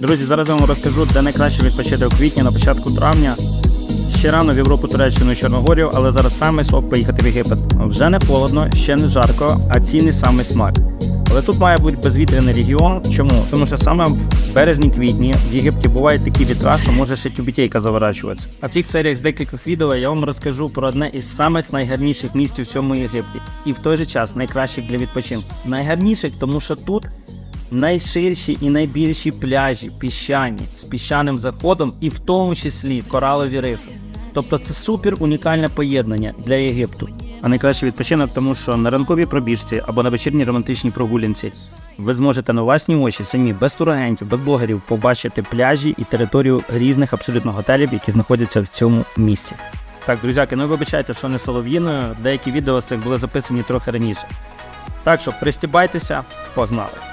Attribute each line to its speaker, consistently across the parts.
Speaker 1: Друзі, зараз я вам розкажу, де найкраще відпочити у квітні на початку травня. Ще рано в Європу, Туреччину і Чорногорію, але зараз саме сок поїхати в Єгипет. Вже не холодно, ще не жарко, а цінний саме смак. Але тут має бути безвітряний регіон. Чому? Тому що саме в березні-квітні в Єгипті бувають такі вітра, що може ще тюбітейка заворачуватися. А в цих серіях з декількох відео я вам розкажу про одне із самих найгарніших місць у всьому Єгипті. І в той же час найкращих для відпочинку. Найгарніших, тому що тут найширші і найбільші пляжі, піщані, з піщаним заходом, і в тому числі коралові рифи. Тобто це супер унікальне поєднання для Єгипту. А найкращий відпочинок, тому що на ранковій пробіжці або на вечірній романтичній прогулянці ви зможете на власні очі самі без турагентів, без блогерів побачити пляжі і територію різних абсолютно готелів, які знаходяться в цьому місці. Так, друзяки, ну вибачайте, що не солов'їною. Деякі відео з цих були записані трохи раніше. Так що пристібайтеся, погнали!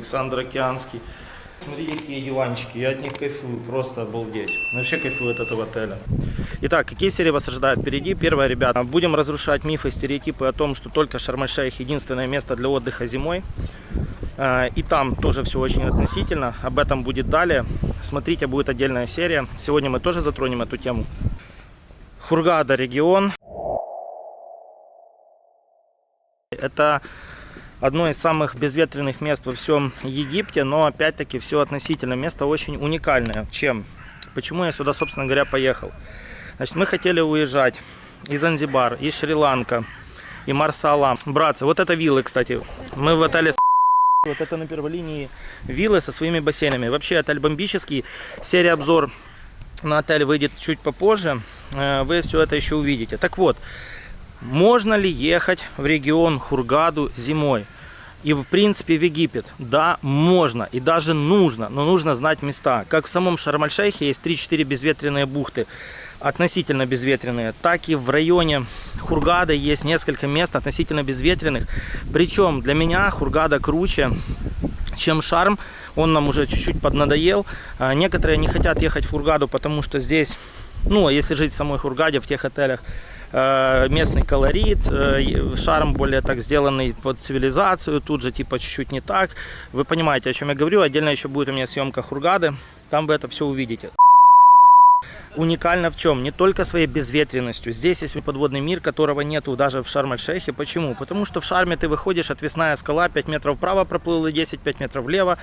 Speaker 2: Александр Океанский. Смотри, какие диванчики, я от них кайфую, просто обалдеть. Вообще кайфую от этого отеля. Итак, какие серии вас ожидают впереди? Первое, ребята, будем разрушать мифы, стереотипы о том, что только Шарм-эль-Шейх единственное место для отдыха зимой. А, И там тоже все очень относительно. Об этом будет далее. Смотрите, будет отдельная серия. Сегодня мы тоже затронем эту тему. Хургада регион. Это одно из самых безветренных мест во всем Египте, но опять-таки все относительно. Место очень уникальное. Чем? Почему я сюда, собственно говоря, поехал? Значит, мы хотели уезжать и Занзибар, и Шри-Ланка, и Марсала. Братцы, вот это виллы, кстати. Мы в отеле вот это на первой линии виллы со своими бассейнами. Вообще отель бомбический. Серия обзор на отель выйдет чуть попозже. Э, Вы все это еще увидите. Так вот, можно ли ехать в регион Хургаду зимой? И в принципе в Египет. Да, можно и даже нужно, но нужно знать места. Как в самом Шарм-эль-Шейхе есть 3-4 безветренные бухты, относительно безветренные, так и в районе Хургада есть несколько мест относительно безветренных. Причем для меня Хургада круче, чем Шарм. Он нам уже чуть-чуть поднадоел. А, Некоторые не хотят ехать в Хургаду, потому что здесь, ну, если жить в самой Хургаде, в тех отелях, местный колорит, э, шарм более так сделанный под цивилизацию, тут же типа чуть-чуть не так. Вы понимаете, о чем я говорю. Отдельно еще будет у меня съемка Хургады, там вы это все увидите. Уникально в чем? Не только своей безветренностью. Здесь есть подводный мир, которого нету даже в Шарм-эль-Шейхе. Почему? Потому что в Шарме ты выходишь, отвесная скала, 5 метров вправо проплыл и 10, 5 метров влево.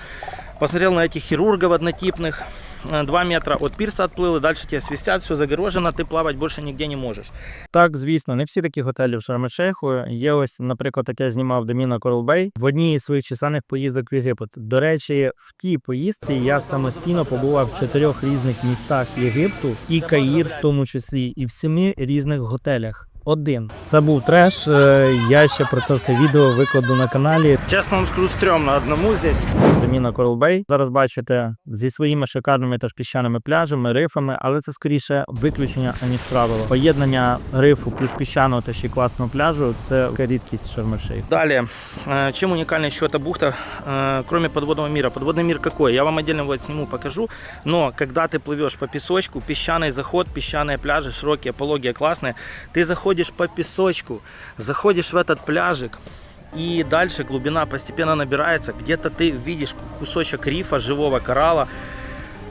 Speaker 2: Посмотрел на этих хирургов однотипных. 2 метра от пирса отплыл, и дальше тебя свистят, все загорожено, ты плавать больше нигде не можешь.
Speaker 1: Так, звісно, не всі такі готелі в Шарм-ель-Шейху. Є ось, наприклад, таке знімав Доміна Корал Бей в одній із своїх чисельних поїздок в Єгипет. До речі, в тій поїздці я самостійно побував в чотирьох різних містах Єгипту, і Каїр, в тому числі, і в семи різних готелях. Один це був треш. е, Я ще про це все відео викладу на каналі.
Speaker 2: Честно вам скажу, стрёмно одному здесь.
Speaker 1: Доміна Корал Бей. Зараз бачите зі своїми шикарними та ж піщаними пляжами, рифами, але це скоріше виключення аніж правило. Поєднання рифу плюс піщаного та ще й класного пляжу це така рідкість Шарм-ель-Шейх.
Speaker 2: Далее, э, чем уникальна еще эта бухта, э, кроме подводного мира? Подводный мир какой? Я вам отдельно вот сниму, покажу. Но когда ты плывешь по песочку, песчаный заход, песчаные пляжи, широкие, пологие, классные, ты заходишь по песочку, заходишь в этот пляжик, и дальше глубина постепенно набирается. Где-то ты видишь кусочек рифа, живого коралла,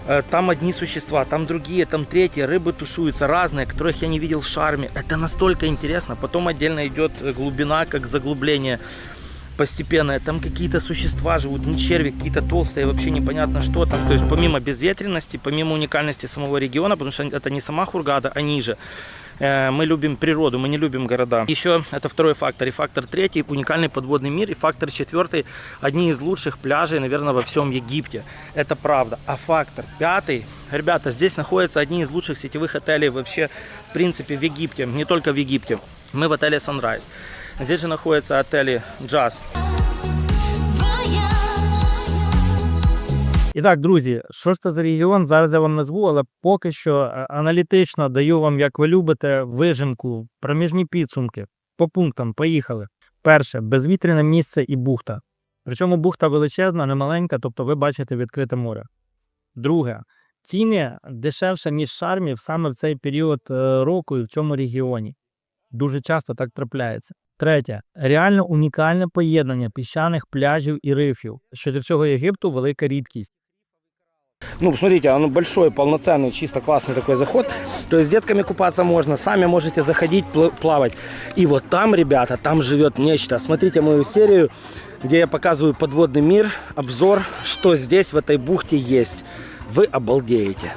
Speaker 2: Э, Там одни существа, там другие, там третьи, рыбы тусуются разные, которых я не видел в шарме. Это настолько интересно. Потом отдельно идет э, глубина, как заглубление постепенное. Там какие-то существа живут, не черви, какие-то толстые, вообще непонятно что там. То есть помимо безветренности, помимо уникальности самого региона, потому что это не сама Хургада, а ниже. Э, Мы любим природу, мы не любим города. Еще это второй фактор. И фактор третий, уникальный подводный мир. И фактор четвертый, одни из лучших пляжей, наверное, во всем Египте. Это правда. А фактор пятый, ребята, здесь находятся одни из лучших сетевых отелей вообще, в принципе, в Египте. Не только в Египте. Мы в отеле Sunrise. Здесь же находятся отели Jazz,
Speaker 1: І так, друзі, що ж це за регіон? Зараз я вам назву, але поки що е, аналітично даю вам, як ви любите, вижимку, проміжні підсумки. По пунктам, поїхали. Перше безвітряне місце і бухта. Причому бухта величезна, не маленька, тобто ви бачите відкрите море. Друге, ціни дешевше, ніж шармів саме в цей період е, року і в цьому регіоні. Дуже часто так трапляється. Третє, реально унікальне поєднання піщаних пляжів і рифів, що для всього Єгипту велика рідкість.
Speaker 2: Ну, смотрите, оно большой, полноценный, чисто классный такой заход. То есть с детками купаться можно, сами можете заходить, пл- плавать. И вот там, ребята, там живет нечто. Смотрите мою серию, где я показываю подводный мир, обзор, что здесь в этой бухте есть. Вы обалдеете.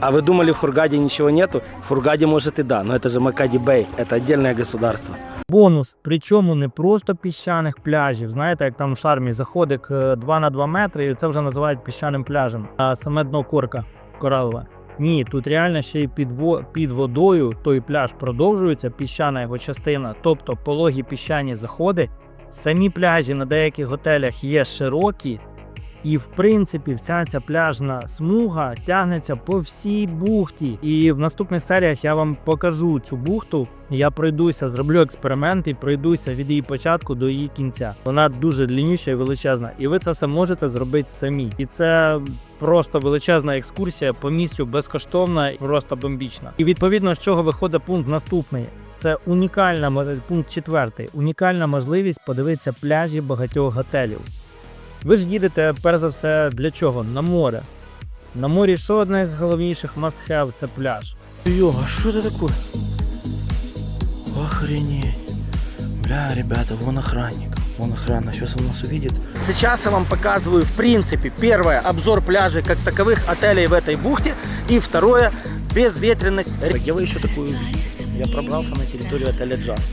Speaker 2: А вы думали, в Хургаде ничего нету? В Хургаде может и да, но это же Макади Бэй, это отдельное государство.
Speaker 1: Бонус, причому не просто піщаних пляжів. Знаєте, як там в шармі заходик е, 2 на 2 метри, і це вже називають піщаним пляжем. А саме дно корка коралове. Ні, тут реально ще й під, во- під водою той пляж продовжується, піщана його частина, тобто пологі піщані заходи. Самі пляжі на деяких готелях є широкі, і в принципі вся ця пляжна смуга тягнеться по всій бухті. І в наступних серіях я вам покажу цю бухту. Я пройдуся, зроблю експеримент і пройдуся від її початку до її кінця. Вона дуже длинніша і величезна, і ви це все можете зробити самі. І це просто величезна екскурсія по місцю безкоштовна, і просто бомбічна. І відповідно з чого виходить пункт наступний. Це унікальна пункт четвертий. Унікальна можливість подивитися пляжі багатьох готелів. Ви ж їдете перш за все для чого? На море. На морі що одне з головніших must-have – це пляж.
Speaker 2: Ё, а что это такое? Охренеть. Бля, ребята, вон охранник. Вон охрана, сейчас он нас увидит. Сейчас я вам показываю, в принципе, первое, обзор пляжей как таковых, отелей в этой бухте. И второе, безветренность. Где вы еще такую увидели? Я пробрался на территорию отеля Джаз.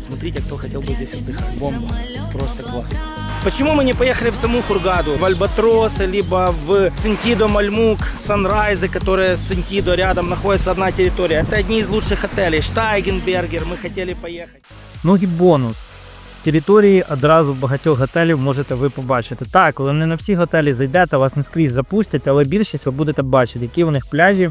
Speaker 2: Смотрите, кто хотел бы здесь отдыхать. Бомба. Просто класс. Почему мы не поехали в саму Хургаду, в Альбатросы, либо в Сентидо, Мальмук, Санрайзы, которые с Сентидо рядом находится одна территория? Это одни из лучших отелей. Штайгенбергер, мы хотели поехать.
Speaker 1: Ну і бонус. Території одразу багатьох готелів можете ви побачити. Так, коли не на всі готелі зайдете, вас не скрізь запустять, але більшість ви будете бачити, які в них пляжі,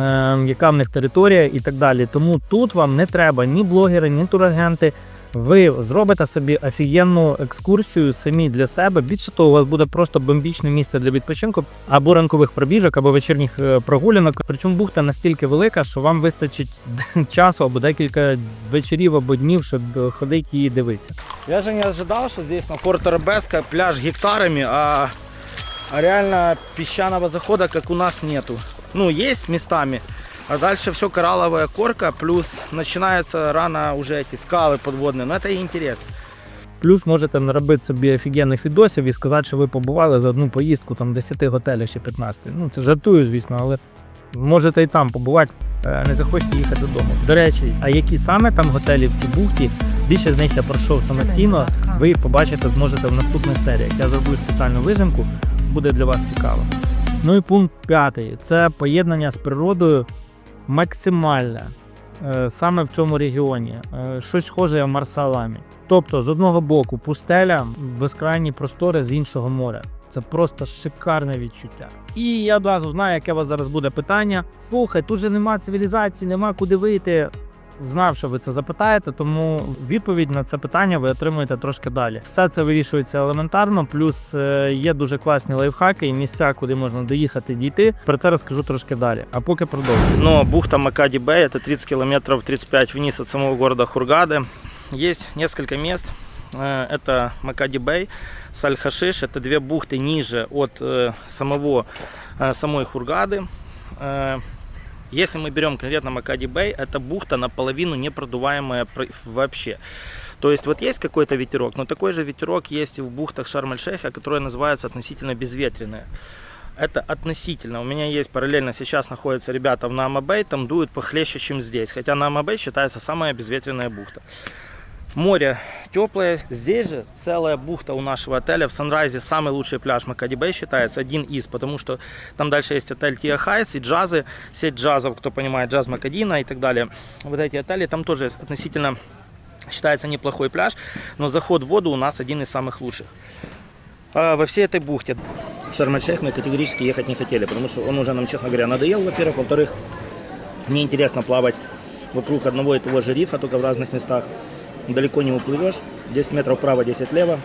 Speaker 1: е, яка в них територія і так далі. Тому тут вам не треба ні блогери, ні турагенти. Ви зробите собі офігенну екскурсію самі для себе. Більше того, у вас буде просто бомбічне місце для відпочинку або ранкових пробіжок, або вечірніх е, прогулянок. Причому бухта настільки велика, що вам вистачить часу або декілька вечорів або днів, щоб ходити і дивитися.
Speaker 2: Я же не ожидал, что здесь на Форт Арабеска пляж гектарами, а, реально песчаного захода, как у нас, нету. Ну, есть местами, а дальше все коралловая корка, плюс начинаются рано уже эти скалы подводные, но это и интересно.
Speaker 1: Плюс можете наробити собі офігенних відосів і сказати, що ви побували за одну поїздку там 10 готелів чи 15. Ну це жартую, звісно, але можете і там побувати, е, не захочете їхати додому. До речі, а які саме там готелі в цій бухті? Більше з них я пройшов самостійно. Ви їх побачите, зможете в наступних серіях. Я зроблю спеціальну вижимку, буде для вас цікаво. Ну і пункт п'ятий це поєднання з природою максимальне. е, Саме в цьому регіоні. Е, Щось схоже в Марсаламі. Тобто, з одного боку, пустеля, безкрайні простори з іншого моря. Це просто шикарне відчуття. І я одразу знаю, яке у вас зараз буде питання. Слухай, тут же нема цивілізації, нема куди вийти. Знав, що ви це запитаєте, тому відповідь на це питання ви отримуєте трошки далі. Все це вирішується елементарно, плюс е, є дуже класні лайфхаки і місця, куди можна доїхати дійти. Про це розкажу трошки далі. А поки продовжую.
Speaker 2: Но бухта Макади Бэй это 30 километров 35 вниз от самого города Хургады. Есть несколько мест. Э, Это Макади Бэй, Саль-Хашиш. Это две бухты ниже от э, самого, э, самой Хургады. Если мы берем конкретно Макади Бэй, это бухта наполовину непродуваемая про- вообще. То есть вот есть какой-то ветерок, но такой же ветерок есть и в бухтах Шарм-эль-Шейха, которая называется относительно безветренная. Это относительно. У меня есть параллельно сейчас находятся ребята в Наамабей, там дует похлеще, чем здесь. Хотя Наамабей считается самая безветренная бухта. Море теплое. Здесь же целая бухта у нашего отеля. В Санрайзе самый лучший пляж Макади Бэй считается один из, потому что там дальше есть отель Тиа Хайтс и джазы, сеть джазов, кто понимает, джаз Макадина и так далее. Вот эти отели, там тоже относительно считается неплохой пляж, но заход в воду у нас один из самых лучших. А, Во всей этой бухте в Шарм-эль-Шейх мы категорически ехать не хотели, потому что он уже нам, честно говоря, надоел, во-первых. Во-вторых, неинтересно плавать вокруг одного и того же рифа, только в разных местах. Далеко не уплывешь. 10 метров вправо, 10 влево.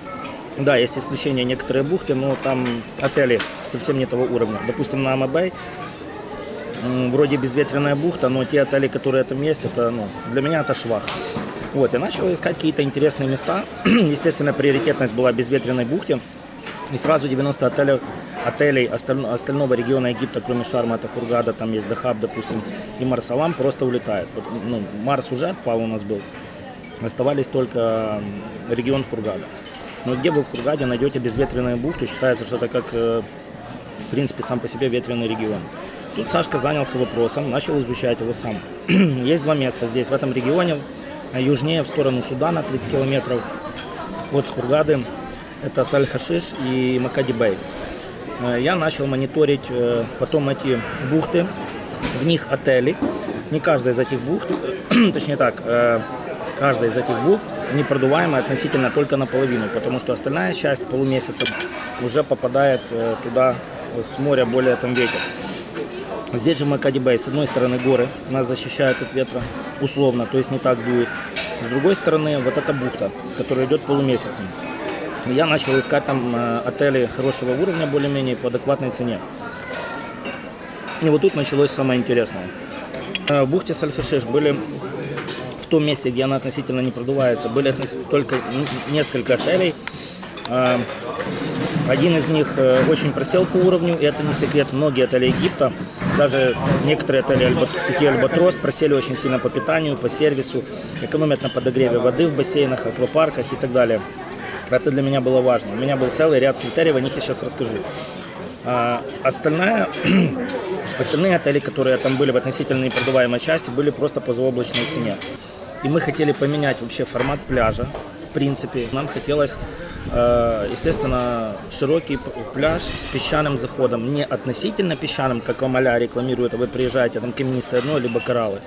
Speaker 2: Да, есть исключения некоторые бухты, но там отели совсем не того уровня. Допустим, на Амабей м, вроде безветренная бухта, но те отели, которые там есть, это, ну, для меня это швах. Вот, я начал искать какие-то интересные места. Естественно, приоритетность была безветренной бухте. И сразу 90 отелей, отелей осталь- остального региона Египта, кроме Шарма, это Хургада, там есть Дахаб, допустим, и Марсалам, просто улетают. Вот, ну, Марс уже отпал у нас был. Оставались только регион Хургада. Но где вы в Хургаде найдете безветренную бухту, считается, что это как, э, в принципе, сам по себе ветреный регион. Тут Сашка занялся вопросом, начал изучать его сам. Есть два места здесь, в этом регионе, а южнее, в сторону Судана, 30 километров от Хургады. Это Саль-Хашиш и Макади-Бей. Э, Я начал мониторить э, потом эти бухты, в них отели. Не каждая из этих бухт, точнее так, каждая из этих бухт непродуваемая относительно только наполовину, потому что остальная часть полумесяца уже попадает э, туда с моря более там ветер. Здесь же Макади Бэй, с одной стороны горы, нас защищают от ветра, условно, то есть не так дует. С другой стороны вот эта бухта, которая идет полумесяцем. Я начал искать там э, отели хорошего уровня, более-менее по адекватной цене. И вот тут началось самое интересное. Э, В бухте Сальхашиш были том месте, где она относительно не продувается, были только несколько отелей. Э, Один из них э, очень просел по уровню, и это не секрет. Многие отели Египта, даже некоторые отели Альба- сети Альбатрос просели очень сильно по питанию, по сервису, экономят на подогреве воды в бассейнах, аквапарках и так далее. Это для меня было важно. У меня был целый ряд критериев, о них я сейчас расскажу. А, остальная, остальные отели, которые там были в относительно непродаваемой части, были просто по заоблачной цене. И мы хотели поменять вообще формат пляжа. В принципе, нам хотелось, э, естественно, широкий пляж с песчаным заходом. Не относительно песчаным, как Амаля рекламирует, а вы приезжаете, там каменистое дно, либо кораллы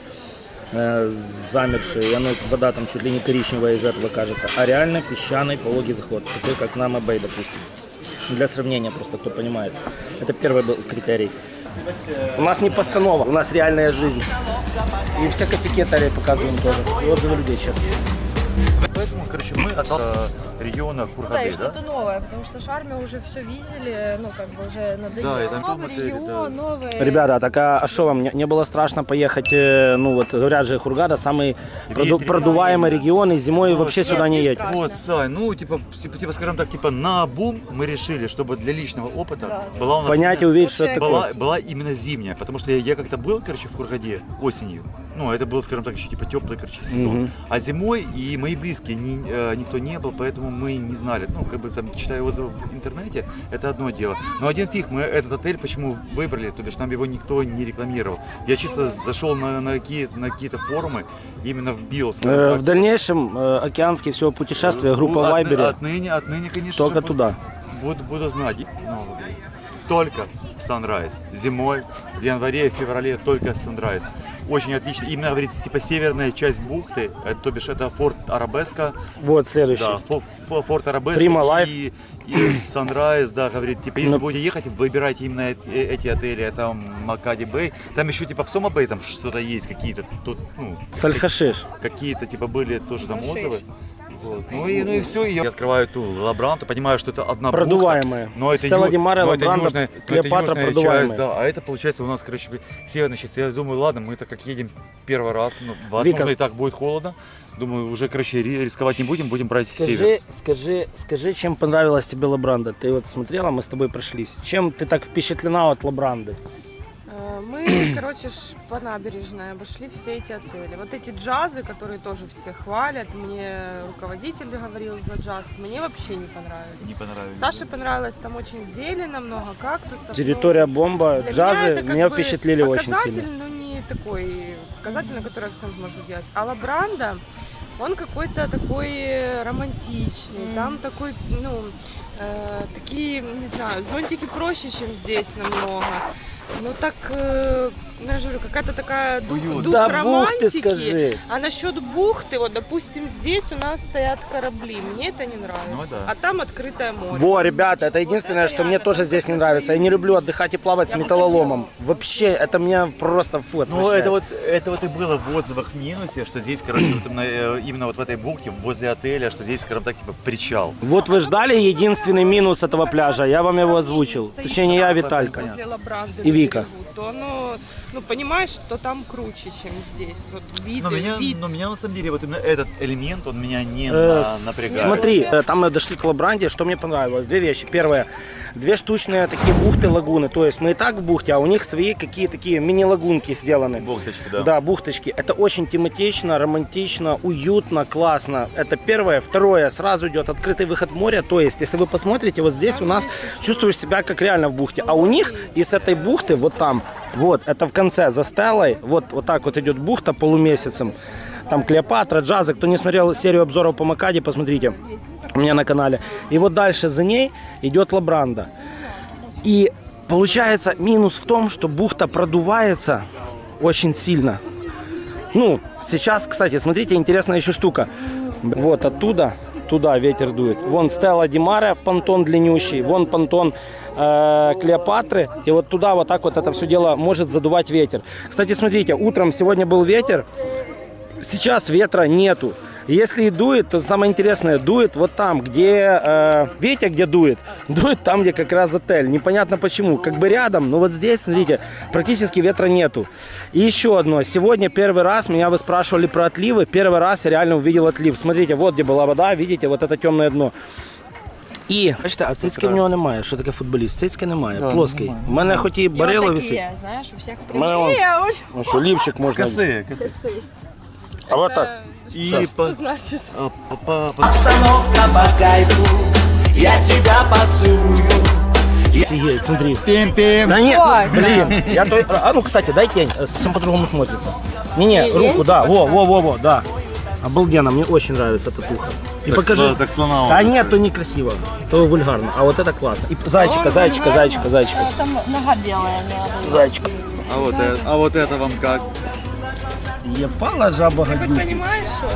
Speaker 2: э, замершие, и оно, вода там чуть ли не коричневая из этого кажется, а реально песчаный пологий заход, такой как на Мабей, допустим. Для сравнения просто, кто понимает. Это первый был критерий. У нас не постанова, у нас реальная жизнь. И все косяки отелей показываем тоже. И отзывы людей, честно.
Speaker 3: Поэтому, короче, мы от э, региона
Speaker 4: Да, и
Speaker 3: Хургады,
Speaker 4: что-то новое, потому что Шарме уже все видели, ну, как бы уже надоело.
Speaker 3: Да, и там
Speaker 4: новый
Speaker 3: отели,
Speaker 4: регион,
Speaker 3: да.
Speaker 4: новые...
Speaker 1: Ребята, так а, а что вам, не, не было страшно поехать, э, ну вот, говорят же, Хургада самый проду- продуваемый регион, и зимой
Speaker 3: Вот.
Speaker 1: вообще
Speaker 4: Нет,
Speaker 1: сюда не
Speaker 4: не
Speaker 1: едете.
Speaker 4: страшно.
Speaker 3: Вот, Сань, ну, типа, типа, типа, скажем так, типа, на бум мы решили, чтобы для личного опыта
Speaker 4: Да,
Speaker 3: была у нас
Speaker 1: Понять и увидеть, что это такое.
Speaker 3: была, была именно зимняя, потому что я, я как-то был, короче, в Хургаде осенью. Ну, это был, скажем так, еще типа теплый, короче, сезон.
Speaker 1: Мгм.
Speaker 3: А зимой и мои близкие ни- э, никто не был, поэтому мы не знали. Ну, как бы там, читая отзывы в интернете, это одно дело. Но один фиг, мы этот отель почему выбрали, то бишь нам его никто не рекламировал. Я чисто зашел на, на, какие, на какие-то форумы, именно вбил,
Speaker 1: Э, в дальнейшем э, океанские всего путешествия, группа
Speaker 3: отны-
Speaker 1: Вайбере,
Speaker 3: Отныне, отныне, конечно
Speaker 1: только
Speaker 3: же,
Speaker 1: туда.
Speaker 3: Буду, буду знать. Ну, только Sunrise. Зимой, в январе, в феврале только Sunrise. Очень отлично. Именно, говорит, типа северная часть бухты, э, то бишь это форт Арабеска,
Speaker 1: Вот следующий.
Speaker 3: да, фо- фо- форт Арабеска
Speaker 1: Prima Life.
Speaker 3: и, и Sunrise, да, говорит, типа, если
Speaker 1: Ну.
Speaker 3: будете ехать, выбирайте именно эти, э, эти отели, это Макади Бэй. Там еще типа в Сома Бэй там что-то есть, какие-то тут, ну,
Speaker 1: Сальхашиш.
Speaker 3: какие-то типа были тоже там отзывы. Вот. Ну и ну и все, я открываю эту лабранту, понимаю, что это одна бухта,
Speaker 1: Продуваемая.
Speaker 3: но это,
Speaker 1: Стелла
Speaker 3: ю-
Speaker 1: Ди Маре,
Speaker 3: но это
Speaker 1: Лабранта,
Speaker 3: южная, но это
Speaker 1: Клеопатра
Speaker 3: южная
Speaker 1: продуваемая.
Speaker 3: часть, да, а это получается у нас, короче, северная часть. Я думаю, ладно, мы так как едем первый раз, ну,
Speaker 1: Вика.
Speaker 3: возможно и так будет холодно, думаю, уже, короче, ри- рисковать не будем, будем брать север.
Speaker 1: Скажи, скажи, скажи, чем понравилась тебе Лабранда? Ты вот смотрела, мы с тобой прошлись. Чем ты так впечатлена от Лабранды?
Speaker 5: Э, Мы, короче, ж по набережной обошли все эти отели. Вот эти джазы, которые тоже все хвалят, мне руководитель говорил за джаз, мне вообще не понравились.
Speaker 3: Не понравилось.
Speaker 5: Саше понравилось, там очень зелено, много кактусов.
Speaker 1: Территория бомба,
Speaker 5: Для меня
Speaker 1: джазы
Speaker 5: это как
Speaker 1: меня впечатлили очень
Speaker 5: показатель,
Speaker 1: сильно.
Speaker 5: но не такой показатель, на который акцент можно делать. А Лабранда, он какой-то такой романтичный, там такой, ну, э, такие, не знаю, зонтики проще, чем здесь намного. Ну так, э, ну, я же говорю, какая-то такая дух,
Speaker 3: Уют.
Speaker 5: дух
Speaker 4: Да бухты
Speaker 5: романтики.
Speaker 4: скажи.
Speaker 5: А насчет бухты, вот, допустим, здесь у нас стоят корабли, мне это не нравится.
Speaker 3: Ну да.
Speaker 5: А там открытое море.
Speaker 6: Во, ребята, это единственное,
Speaker 5: Вот это
Speaker 6: что мне
Speaker 5: реально
Speaker 6: тоже здесь не нравится. Я не люблю отдыхать и плавать с металлоломом. Вообще, это меня просто фу,
Speaker 3: Ну,
Speaker 6: отвращает.
Speaker 3: это вот, это вот и было в отзывах в минусе, что здесь, короче, вот именно, э, именно вот в этой бухте, возле отеля, что здесь, скажем так, типа причал.
Speaker 4: Вот вы ждали единственный минус этого пляжа, я вам его озвучил. Точнее, не я, а Виталька. И
Speaker 5: на
Speaker 4: Вика.
Speaker 5: берегу, То оно, ну, понимаешь, что там круче, чем здесь. Вот вид,
Speaker 3: Но меня,
Speaker 5: вид.
Speaker 3: но меня на самом деле вот именно этот элемент, он меня не
Speaker 4: Э,
Speaker 3: на- напрягает.
Speaker 6: Смотри, э, там мы дошли к Лабранде, что мне понравилось? Две вещи. Первое, две штучные такие бухты, лагуны. То есть мы и так в бухте, а у них свои какие такие мини-лагунки сделаны.
Speaker 3: Бухточки, да.
Speaker 6: Да, бухточки. Это очень тематично, романтично, уютно, классно. Это первое. Второе, сразу идет открытый выход в море. То есть, если вы посмотрите, вот здесь у нас чувствуешь себя как реально в бухте. А у них из этой бухты, вот там, вот, это в конце за стелой, вот, вот так вот идет бухта полумесяцем. Там Клеопатра, Джаза. Кто не смотрел серию обзоров по Макаде, посмотрите у меня на канале. И вот дальше за ней идет Лабранда. И получается минус в том, что бухта продувается очень сильно. Ну, сейчас, кстати, смотрите, интересная еще штука. Вот оттуда, туда ветер дует. Вон Стелла Димара, понтон длиннющий, вон понтон э, Клеопатры. И вот туда вот так вот это все дело может задувать ветер. Кстати, смотрите, утром сегодня был ветер, сейчас ветра нету. Если и дует, то самое интересное, дует вот там, где э, ветер, где дует, дует там, где как раз отель. Непонятно почему. Как бы рядом, но вот здесь, смотрите, практически ветра нету. И еще одно. Сегодня первый раз, меня вы спрашивали про отливы, первый раз я реально увидел отлив. Смотрите, вот где была вода, видите, вот это темное дно. І бачите, а цицьки в нього немає. Що таке футболіст? Цицьки немає, плоский. У мене хоч і барило висить.
Speaker 7: знаешь, у всех
Speaker 4: У мене вон,
Speaker 7: такие.
Speaker 4: ну що, лівчик можна.
Speaker 3: Косые, косые.
Speaker 4: А вот так.
Speaker 3: И по,
Speaker 5: Что значит?
Speaker 3: а, по- по- по-
Speaker 8: Обстановка по кайфу, я тебя поцелую.
Speaker 4: Офигеть, смотри.
Speaker 3: Пим-пим.
Speaker 4: Да нет,
Speaker 7: Хватит.
Speaker 4: блин. Я то, а ну, кстати, дай тень, э, совсем по-другому смотрится. Не-не,
Speaker 7: Тень?
Speaker 4: руку, да, во, во, во, во, да. Обалденно, мне очень нравится татуха. И
Speaker 3: Так
Speaker 4: покажи.
Speaker 3: сло- так слона
Speaker 4: Да нет, то некрасиво, то вульгарно. А вот это классно. И зайчика, зайчика, зайчика, зайчика.
Speaker 7: Там нога белая. не
Speaker 4: Зайчика.
Speaker 3: А вот, это, а вот это вам как?
Speaker 4: Епала жаба
Speaker 5: Ты хоть
Speaker 4: гадюка.
Speaker 5: понимаешь, что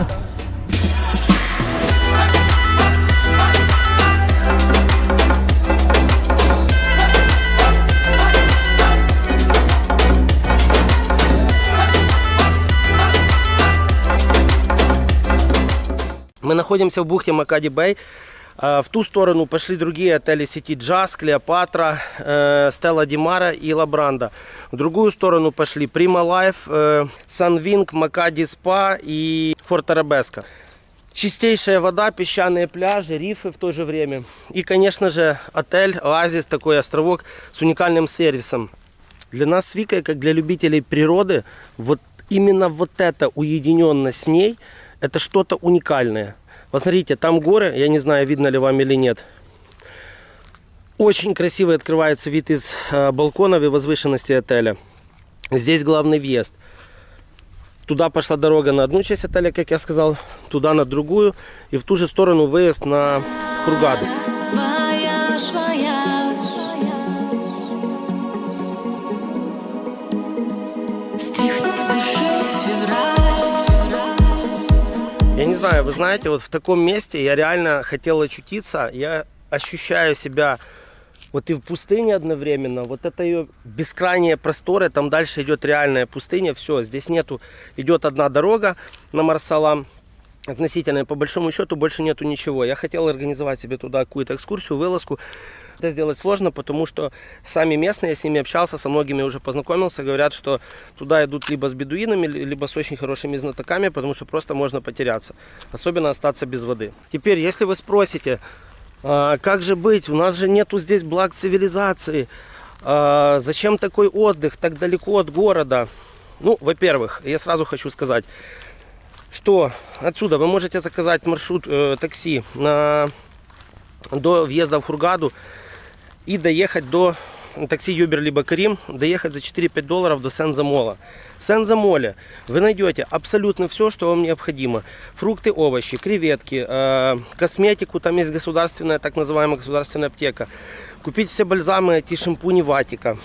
Speaker 6: Мы находимся в бухте Макади Бэй. А, В ту сторону пошли другие отели сети Джаз, Клеопатра, э, Стелла Димара и Лабранда. В другую сторону пошли Прима Лайф, э, Санвинг, Макади Спа и Форт Арабеска. Чистейшая вода, песчаные пляжи, рифы в то же время. И, конечно же, отель, оазис, такой островок с уникальным сервисом. Для нас с Викой, как для любителей природы, вот именно вот эта уединенность с ней, это что-то уникальное. Посмотрите, там горы, я не знаю, видно ли вам или нет. Очень красивый открывается вид из э, балконов и возвышенности отеля. Здесь главный въезд. Туда пошла дорога на одну часть отеля, как я сказал, туда на другую, и в ту же сторону выезд на Кургаду.
Speaker 9: Вояж,
Speaker 6: знаю, вы знаете, вот в таком месте я реально хотел очутиться. Я ощущаю себя вот и в пустыне одновременно. Вот это ее бескрайние просторы, там дальше идет реальная пустыня. Все, здесь нету, идет одна дорога на Марсалам. Относительно, по большому счету, больше нету ничего. Я хотел организовать себе туда какую-то экскурсию, вылазку. Это сделать сложно, потому что сами местные, я с ними общался, со многими уже познакомился, говорят, что туда идут либо с бедуинами, ли- либо с очень хорошими знатоками, потому что просто можно потеряться, особенно остаться без воды. Теперь, если вы спросите, а, как же быть, у нас же нету здесь благ цивилизации, а, зачем такой отдых так далеко от города? Ну, во-первых, я сразу хочу сказать, что отсюда вы можете заказать маршрут э, такси на, до въезда в Хургаду и доехать до такси Юбер либо Карим, доехать за 4-5 долларов до Сен-Замола. В Сен-Замоле вы найдете абсолютно все, что вам необходимо. Фрукты, овощи, креветки, э, косметику, там есть государственная, так называемая государственная аптека. Купить все бальзамы, эти шампуни Ватика.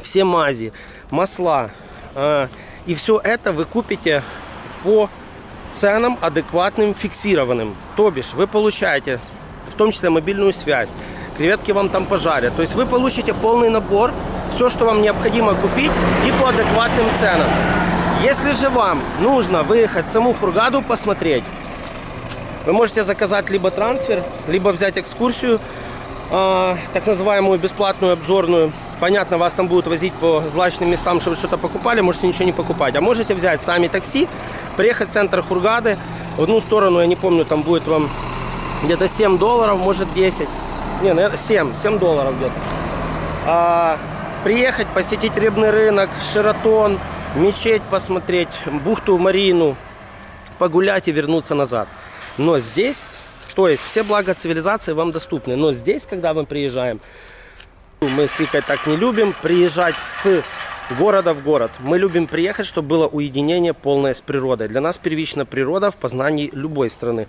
Speaker 6: все мази, масла. э, И все это вы купите по ценам адекватным, фиксированным. То бишь вы получаете в том числе мобильную связь, креветки вам там пожарят. То есть вы получите полный набор, все, что вам необходимо купить и по адекватным ценам. Если же вам нужно выехать саму Хургаду посмотреть, вы можете заказать либо трансфер, либо взять экскурсию, э, так называемую бесплатную обзорную. Понятно, вас там будут возить по злачным местам, чтобы что-то покупали, можете ничего не покупать. А можете взять сами такси, приехать в центр Хургады. В одну сторону, я не помню, там будет вам где-то 7 долларов, может 10. Не, наверное, 7, 7 долларов где-то. А, приехать, посетить рыбный рынок, Шератон, мечеть посмотреть, бухту Марину, погулять и вернуться назад. Но здесь, то есть все блага цивилизации вам доступны. Но здесь, когда мы приезжаем, мы с Викой так не любим приезжать с города в город. Мы любим приехать, чтобы было уединение полное с природой. Для нас первична природа в познании любой страны.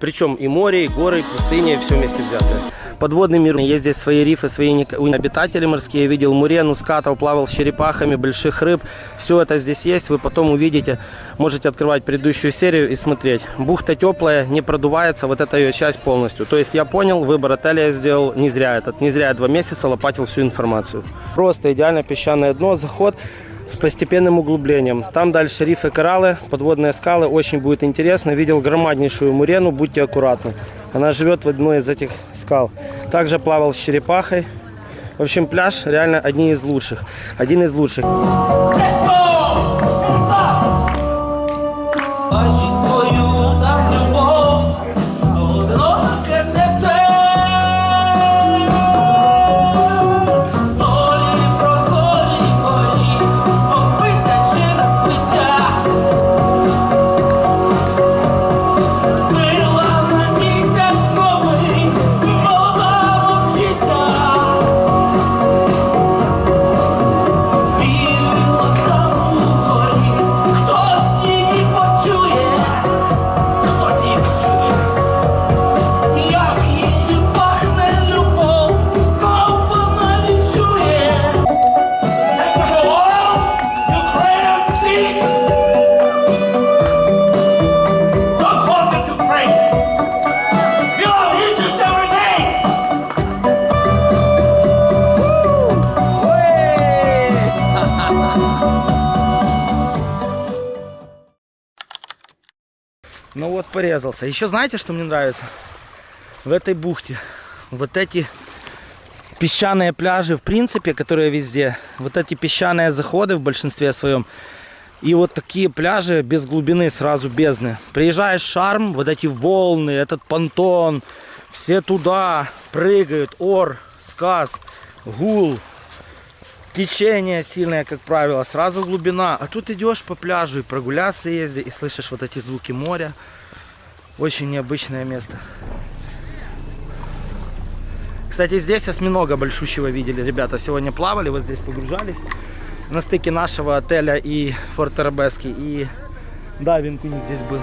Speaker 6: Причем и море, и горы, и пустыня, и все вместе взятое. Подводный мир. Есть здесь свои рифы, свои обитатели морские. Я видел мурену, скатов, плавал с черепахами, больших рыб. Все это здесь есть. Вы потом увидите. Можете открывать предыдущую серию и смотреть. Бухта теплая, не продувается. Вот эта ее часть полностью. То есть я понял, выбор отеля я сделал не зря этот. Не зря я два месяца лопатил всю информацию. Просто идеально песчаное дно, заход с постепенным углублением. Там дальше рифы, кораллы, подводные скалы. Очень будет интересно. Видел громаднейшую мурену, будьте аккуратны. Она живет в одной из этих скал. Также плавал с черепахой. В общем, пляж реально одни из лучших. Один из лучших.
Speaker 10: Бачить
Speaker 2: порезался. Еще знаете, что мне нравится? В этой бухте вот эти песчаные пляжи, в принципе, которые везде, вот эти песчаные заходы в большинстве своем, и вот такие пляжи без глубины, сразу бездны. Приезжаешь в Шарм, вот эти волны, этот понтон, все туда прыгают, ор, сказ, гул, течение сильное, как правило, сразу глубина. А тут идешь по пляжу и прогуляться езди, и слышишь вот эти звуки моря. Очень необычное место. Кстати, здесь осьминога большущего видели. Ребята сегодня плавали, вот здесь погружались. На стыке нашего отеля и Форт Арабески. И дайвинг у них здесь был.